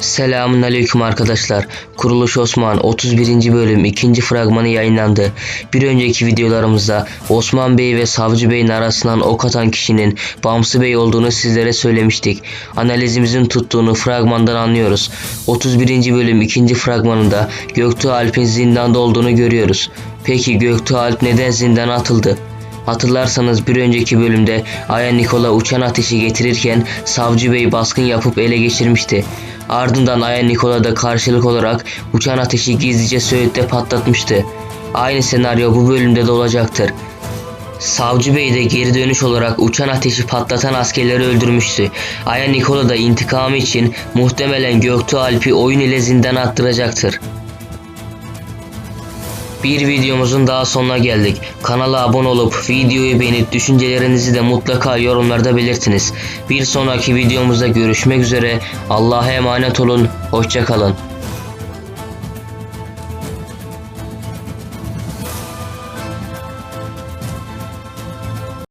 Selamun aleyküm arkadaşlar. Kuruluş Osman 31. bölüm 2. fragmanı yayınlandı. Bir önceki videolarımızda Osman Bey ve Savcı Bey'in arasından ok atan kişinin Bamsı Bey olduğunu sizlere söylemiştik. Analizimizin tuttuğunu fragmandan anlıyoruz. 31. bölüm 2. fragmanında Göktuğ Alp'in zindanda olduğunu görüyoruz. Peki Göktuğ Alp neden zindana atıldı? Hatırlarsanız bir önceki bölümde Aya Nikola uçan ateşi getirirken Savcı Bey baskın yapıp ele geçirmişti. Ardından Aya Nikola da karşılık olarak uçan ateşi gizlice Söğüt'te patlatmıştı. Aynı senaryo bu bölümde de olacaktır. Savcı Bey de geri dönüş olarak uçan ateşi patlatan askerleri öldürmüştü. Aya Nikola da intikamı için muhtemelen Göktuğ Alp'i oyun ile zindana attıracaktır. Bir videomuzun daha sonuna geldik. Kanala abone olup videoyu beğenip düşüncelerinizi de mutlaka yorumlarda belirtiniz. Bir sonraki videomuzda görüşmek üzere. Allah'a emanet olun. Hoşçakalın.